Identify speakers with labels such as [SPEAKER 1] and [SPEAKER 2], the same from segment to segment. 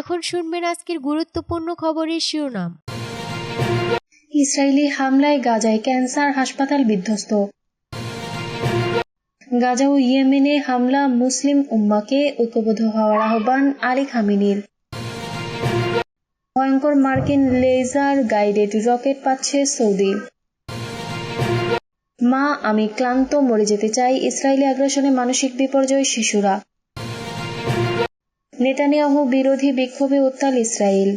[SPEAKER 1] এখন শুনবেন আজকের গুরুত্বপূর্ণ খবরের শিরোনাম
[SPEAKER 2] ইসরায়েলি হামলায় গাজায় ক্যান্সার হাসপাতাল বিধ্বস্ত গাজা ও ইয়েমেনে হামলা মুসলিম উম্মাকে ঐক্যবদ্ধ হওয়ার আহ্বান আলী খামিনীর ভয়ঙ্কর মার্কিন লেজার গাইডেড রকেট পাচ্ছে সৌদি মা আমি ক্লান্ত মরে যেতে চাই ইসরায়েলি আগ্রাসনে মানসিক বিপর্যয় শিশুরা নেতানিয়াহু বিরোধী বিক্ষোভে উত্তাল ইসরায়েল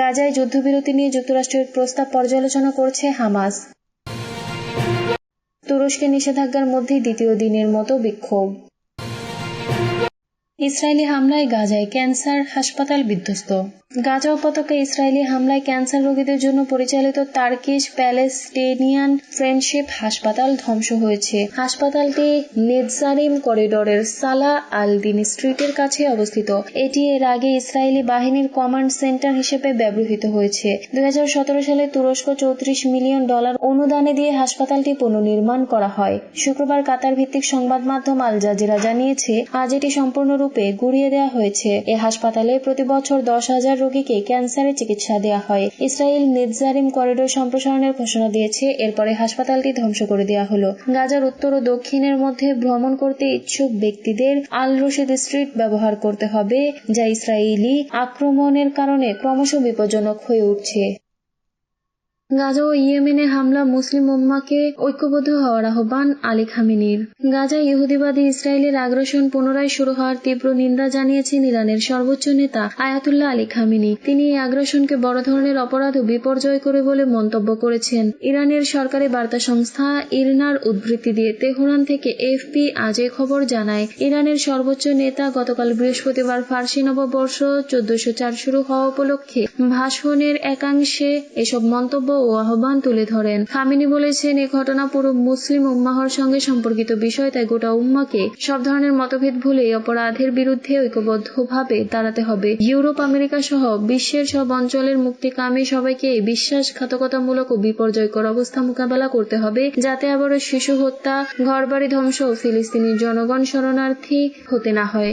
[SPEAKER 2] গাজায় যুদ্ধবিরতি নিয়ে যুক্তরাষ্ট্রের প্রস্তাব পর্যালোচনা করছে হামাস তুরস্কে নিষেধাজ্ঞার মধ্যেই দ্বিতীয় দিনের মতো বিক্ষোভ ইসরায়েলি হামলায় গাজায় ক্যান্সার হাসপাতাল বিধ্বস্ত গাজা উপত্যকা ইসরায়েলি হামলায় ক্যান্সার রোগীদের জন্য পরিচালিত তার্কিশ প্যালেস্টেনিয়ান ফ্রেন্ডশিপ হাসপাতাল ধ্বংস হয়েছে হাসপাতালটি নেজারিম করিডোরের সালা আল দিন স্ট্রিটের কাছে অবস্থিত এটি এর আগে ইসরায়েলি বাহিনীর কমান্ড সেন্টার হিসেবে ব্যবহৃত হয়েছে দুই সালে তুরস্ক চৌত্রিশ মিলিয়ন ডলার অনুদানে দিয়ে হাসপাতালটি পুনর্নির্মাণ করা হয় শুক্রবার কাতার ভিত্তিক সংবাদ মাধ্যম আল জাজিরা জানিয়েছে আজ এটি সম্পূর্ণরূপে রূপে গুড়িয়ে দেওয়া হয়েছে এ হাসপাতালে প্রতি বছর দশ হাজার রোগীকে ক্যান্সারের চিকিৎসা দেওয়া হয় ইসরায়েল নিজারিম করিডোর সম্প্রসারণের ঘোষণা দিয়েছে এরপরে হাসপাতালটি ধ্বংস করে দেওয়া হলো গাজার উত্তর ও দক্ষিণের মধ্যে ভ্রমণ করতে ইচ্ছুক ব্যক্তিদের আল রশিদ স্ট্রিট ব্যবহার করতে হবে যা ইসরায়েলি আক্রমণের কারণে ক্রমশ বিপজ্জনক হয়ে উঠছে গাজা ও ইয়েমেনে হামলা মুসলিম উম্মাকে ঐক্যবদ্ধ হওয়ার আহ্বান আলী খামিনির গাজা ইহুদিবাদী ইসরায়েলের আগ্রাসন পুনরায় শুরু হওয়ার তীব্র নিন্দা জানিয়েছেন ইরানের সর্বোচ্চ নেতা আয়াতুল্লাহ আলী খামিনি তিনি এই আগ্রাসনকে বড় ধরনের অপরাধ ও বিপর্যয় করে বলে মন্তব্য করেছেন ইরানের সরকারি বার্তা সংস্থা ইরনার উদ্ধৃতি দিয়ে তেহরান থেকে এফপি আজ এ খবর জানায় ইরানের সর্বোচ্চ নেতা গতকাল বৃহস্পতিবার ফার্সি নববর্ষ চোদ্দশো চার শুরু হওয়া উপলক্ষে ভাষণের একাংশে এসব মন্তব্য ও আহ্বান তুলে ধরেন খামিনী বলেছেন এ ঘটনা পুরো মুসলিম উম্মাহর সঙ্গে সম্পর্কিত বিষয় তাই গোটা উম্মাকে সব ধরনের মতভেদ ভুলে অপরাধের বিরুদ্ধে ঐক্যবদ্ধভাবে দাঁড়াতে হবে ইউরোপ আমেরিকা সহ বিশ্বের সব অঞ্চলের মুক্তিকামী সবাইকে এই বিশ্বাসঘাতকতামূলক ও বিপর্যয়কর অবস্থা মোকাবেলা করতে হবে যাতে আবারও শিশু হত্যা ঘরবাড়ি ধ্বংস ও ফিলিস্তিনি জনগণ শরণার্থী হতে না হয়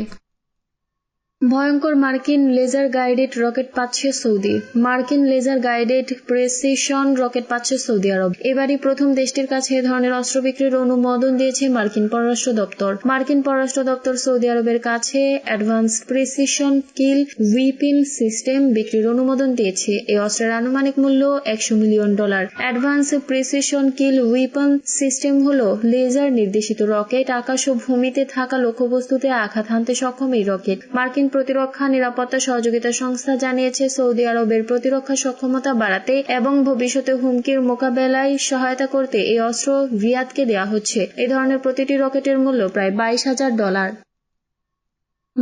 [SPEAKER 2] ভয়ঙ্কর মার্কিন লেজার গাইডেড রকেট পাচ্ছে সৌদি মার্কিন লেজার গাইডেড প্রেসিশন রকেট পাচ্ছে সৌদি আরব এবারই প্রথম দেশটির কাছে এ ধরনের অস্ত্র বিক্রির অনুমোদন দিয়েছে মার্কিন পররাষ্ট্র দপ্তর মার্কিন পররাষ্ট্র দপ্তর সৌদি আরবের কাছে advance precision kill weapon system বিক্রির অনুমোদন দিয়েছে এই অস্ত্রের আনুমানিক মূল্য একশো million dollar advance precision kill weapon system হল লেজার নির্দেশিত রকেট আকাশ ও ভূমিতে থাকা লক্ষ্যবস্তুতে আঘাত হানতে সক্ষম এই রকেট মার্কিন প্রতিরক্ষা নিরাপত্তা সহযোগিতা সংস্থা জানিয়েছে সৌদি আরবের প্রতিরক্ষা সক্ষমতা বাড়াতে এবং ভবিষ্যতে হুমকির মোকাবেলায় সহায়তা করতে এই অস্ত্র রিয়াদকে দেওয়া হচ্ছে এ ধরনের প্রতিটি রকেটের মূল্য প্রায় বাইশ হাজার ডলার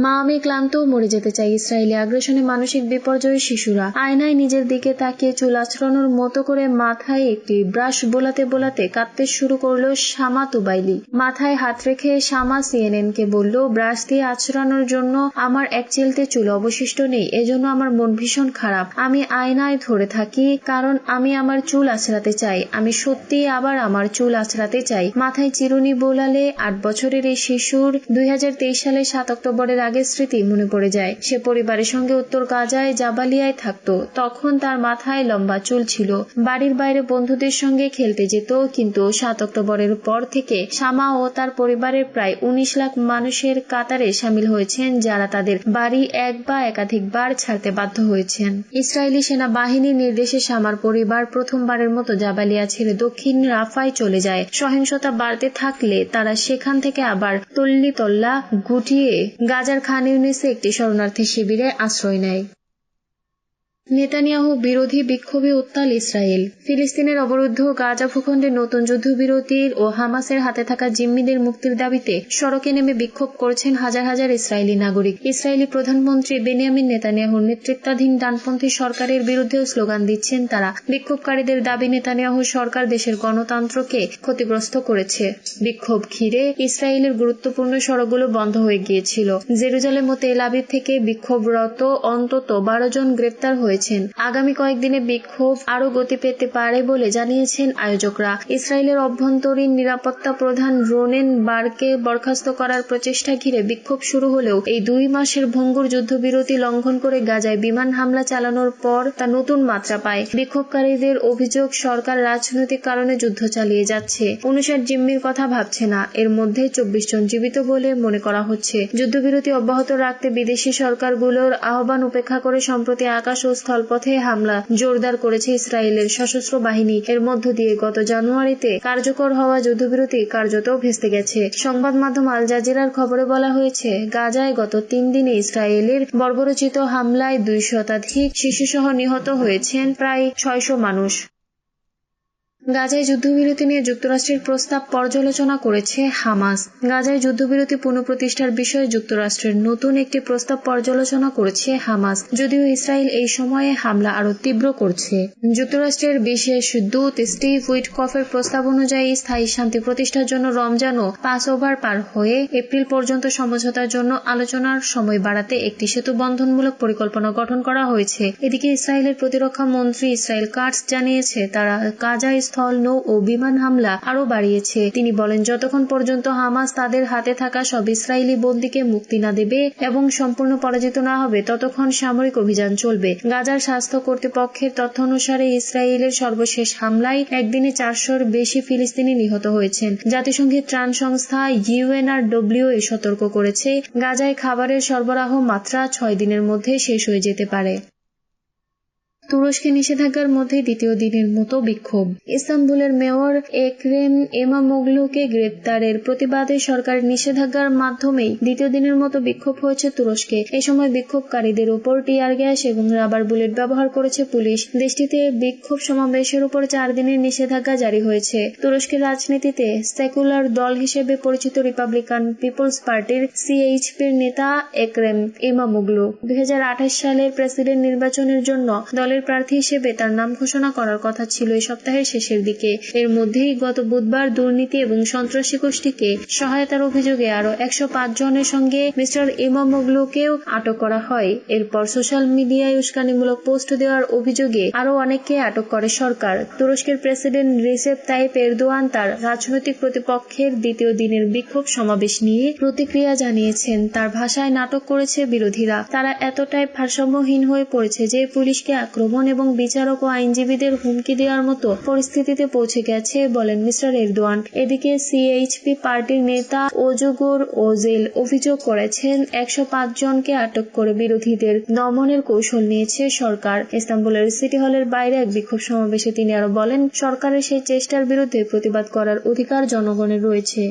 [SPEAKER 2] মা আমি ক্লান্ত মরে যেতে চাই ইসরায়েলি আগ্রাসনে মানসিক বিপর্যয় শিশুরা আয়নায় নিজের দিকে তাকিয়ে চুল আছড়ানোর মতো করে মাথায় একটি ব্রাশ বোলাতে বোলাতে কাঁদতে শুরু করলো শামা তুবাইলি মাথায় হাত রেখে শামা সিএনএন কে বলল ব্রাশ দিয়ে আছড়ানোর জন্য আমার এক চেলতে চুল অবশিষ্ট নেই এজন্য আমার মন ভীষণ খারাপ আমি আয়নায় ধরে থাকি কারণ আমি আমার চুল আছড়াতে চাই আমি সত্যি আবার আমার চুল আছড়াতে চাই মাথায় চিরুনি বোলালে আট বছরের এই শিশুর দুই সালে সাত অক্টোবরের আগের স্মৃতি মনে পড়ে যায় সে পরিবারের সঙ্গে উত্তর গাজায় জাবালিয়ায় থাকত তখন তার মাথায় লম্বা চুল ছিল বাড়ির বাইরে বন্ধুদের সঙ্গে খেলতে যেত কিন্তু সাত অক্টোবরের পর থেকে শামা ও তার পরিবারের প্রায় উনিশ লাখ মানুষের কাতারে সামিল হয়েছেন যারা তাদের বাড়ি এক বা একাধিক বার ছাড়তে বাধ্য হয়েছেন ইসরায়েলি সেনাবাহিনীর নির্দেশে শামার পরিবার প্রথমবারের মতো জাবালিয়া ছেড়ে দক্ষিণ রাফায় চলে যায় সহিংসতা বাড়তে থাকলে তারা সেখান থেকে আবার তল্লি তল্লা গুটিয়ে গাজার খান ইউনিসে একটি শরণার্থী শিবিরে আশ্রয় নেয় নেতানিয়াহু বিরোধী বিক্ষোভে উত্তাল ইসরায়েল ফিলিস্তিনের অবরুদ্ধ গাজা ভূখণ্ডে নতুন যুদ্ধবিরতির ও হামাসের হাতে থাকা জিম্মিদের মুক্তির দাবিতে সড়কে নেমে বিক্ষোভ করছেন হাজার হাজার ইসরায়েলি নাগরিক ইসরায়েলি প্রধানমন্ত্রী বেনিয়ামিন নেতানিয়াহুর নেতৃত্বাধীন ডানপন্থী সরকারের বিরুদ্ধেও স্লোগান দিচ্ছেন তারা বিক্ষোভকারীদের দাবি নেতানিয়াহু সরকার দেশের গণতন্ত্রকে ক্ষতিগ্রস্ত করেছে বিক্ষোভ ঘিরে ইসরায়েলের গুরুত্বপূর্ণ সড়কগুলো বন্ধ হয়ে গিয়েছিল জেরুজালে মতে এলাবির থেকে বিক্ষোভরত অন্তত বারো জন গ্রেপ্তার হয়েছে করেছেন আগামী কয়েকদিনে বিক্ষোভ আরও গতি পেতে পারে বলে জানিয়েছেন আয়োজকরা ইসরায়েলের অভ্যন্তরীণ নিরাপত্তা প্রধান রোনেন বারকে বরখাস্ত করার প্রচেষ্টা ঘিরে বিক্ষোভ শুরু হলেও এই দুই মাসের ভঙ্গুর যুদ্ধবিরতি লঙ্ঘন করে গাজায় বিমান হামলা চালানোর পর তা নতুন মাত্রা পায় বিক্ষোভকারীদের অভিযোগ সরকার রাজনৈতিক কারণে যুদ্ধ চালিয়ে যাচ্ছে অনুসার জিম্মির কথা ভাবছে না এর মধ্যে চব্বিশ জন জীবিত বলে মনে করা হচ্ছে যুদ্ধবিরতি অব্যাহত রাখতে বিদেশি সরকারগুলোর আহ্বান উপেক্ষা করে সম্প্রতি আকাশ ও স্থলপথে হামলা জোরদার করেছে ইসরায়েলের সশস্ত্র বাহিনী এর মধ্য দিয়ে গত জানুয়ারিতে কার্যকর হওয়া যুদ্ধবিরতি কার্যত ভেস্তে গেছে সংবাদ মাধ্যম আল জাজিরার খবরে বলা হয়েছে গাজায় গত তিন দিনে ইসরায়েলের বর্বরচিত হামলায় দুই শতাধিক শিশুসহ নিহত হয়েছেন প্রায় ছয়শ মানুষ গাজায় যুদ্ধবিরতি নিয়ে যুক্তরাষ্ট্রের প্রস্তাব পর্যালোচনা করেছে হামাস গাজায় যুদ্ধবিরতি পুনঃপ্রতিষ্ঠার বিষয়ে যুক্তরাষ্ট্রের নতুন একটি প্রস্তাব পর্যালোচনা করেছে হামাস যদিও ইসরায়েল এই সময়ে হামলা আরো তীব্র করছে যুক্তরাষ্ট্রের বিশেষ দূত স্টিভ উইটকফের প্রস্তাব অনুযায়ী স্থায়ী শান্তি প্রতিষ্ঠার জন্য রমজানও পাস ওভার পার হয়ে এপ্রিল পর্যন্ত সমঝোতার জন্য আলোচনার সময় বাড়াতে একটি সেতু বন্ধনমূলক পরিকল্পনা গঠন করা হয়েছে এদিকে ইসরায়েলের প্রতিরক্ষা মন্ত্রী ইসরায়েল কার্স জানিয়েছে তারা গাজায় স্থল নৌ ও বিমান হামলা আরও বাড়িয়েছে তিনি বলেন যতক্ষণ পর্যন্ত হামাস তাদের হাতে থাকা সব ইসরায়েলি বন্দীকে মুক্তি না দেবে এবং সম্পূর্ণ পরাজিত না হবে ততক্ষণ সামরিক অভিযান চলবে গাজার স্বাস্থ্য কর্তৃপক্ষের তথ্য অনুসারে ইসরায়েলের সর্বশেষ হামলায় একদিনে চারশোর বেশি ফিলিস্তিনি নিহত হয়েছেন জাতিসংঘের ত্রাণ সংস্থা ইউএনআরডব্লিউ এ সতর্ক করেছে গাজায় খাবারের সরবরাহ মাত্রা ছয় দিনের মধ্যে শেষ হয়ে যেতে পারে তুরস্কে নিষেধাজ্ঞার মধ্যে দ্বিতীয় দিনের মতো বিক্ষোভ ইস্তানবুলের মেয়র একরেম এমা মোগলুকে গ্রেপ্তারের প্রতিবাদে সরকার নিষেধাজ্ঞার মাধ্যমেই দ্বিতীয় দিনের মতো বিক্ষোভ হয়েছে তুরস্কে এ সময় বিক্ষোভকারীদের উপর টিয়ার গ্যাস এবং রাবার বুলেট ব্যবহার করেছে পুলিশ দেশটিতে বিক্ষোভ সমাবেশের উপর চার দিনের নিষেধাজ্ঞা জারি হয়েছে তুরস্কের রাজনীতিতে সেকুলার দল হিসেবে পরিচিত রিপাবলিকান পিপলস পার্টির সিএইচপির নেতা একরেম এমা মোগলু দুই সালের প্রেসিডেন্ট নির্বাচনের জন্য দলের মেয়রের প্রার্থী হিসেবে তার নাম ঘোষণা করার কথা ছিল এই সপ্তাহের শেষের দিকে এর মধ্যেই গত বুধবার দুর্নীতি এবং সন্ত্রাসী গোষ্ঠীকে সহায়তার অভিযোগে আরো একশো জনের সঙ্গে মিস্টার ইমামোগলুকেও আটক করা হয় এরপর সোশ্যাল মিডিয়ায় উস্কানিমূলক পোস্ট দেওয়ার অভিযোগে আরো অনেককে আটক করে সরকার তুরস্কের প্রেসিডেন্ট রিসেপ তাইপ এরদোয়ান তার রাজনৈতিক প্রতিপক্ষের দ্বিতীয় দিনের বিক্ষোভ সমাবেশ নিয়ে প্রতিক্রিয়া জানিয়েছেন তার ভাষায় নাটক করেছে বিরোধীরা তারা এতটাই ভারসাম্যহীন হয়ে পড়েছে যে পুলিশকে আক্রমণ ভ্রমণ এবং বিচারক ও আইনজীবীদের হুমকি দেওয়ার মতো পরিস্থিতিতে পৌঁছে গেছে বলেন মিস্টার এরদোয়ান এদিকে সিএইচপি পার্টির নেতা ওজোগর ওজেল অভিযোগ করেছেন একশো জনকে আটক করে বিরোধীদের দমনের কৌশল নিয়েছে সরকার ইস্তাম্বুলের সিটি হলের বাইরে এক বিক্ষোভ সমাবেশে তিনি আরো বলেন সরকারের সেই চেষ্টার বিরুদ্ধে প্রতিবাদ করার অধিকার জনগণের রয়েছে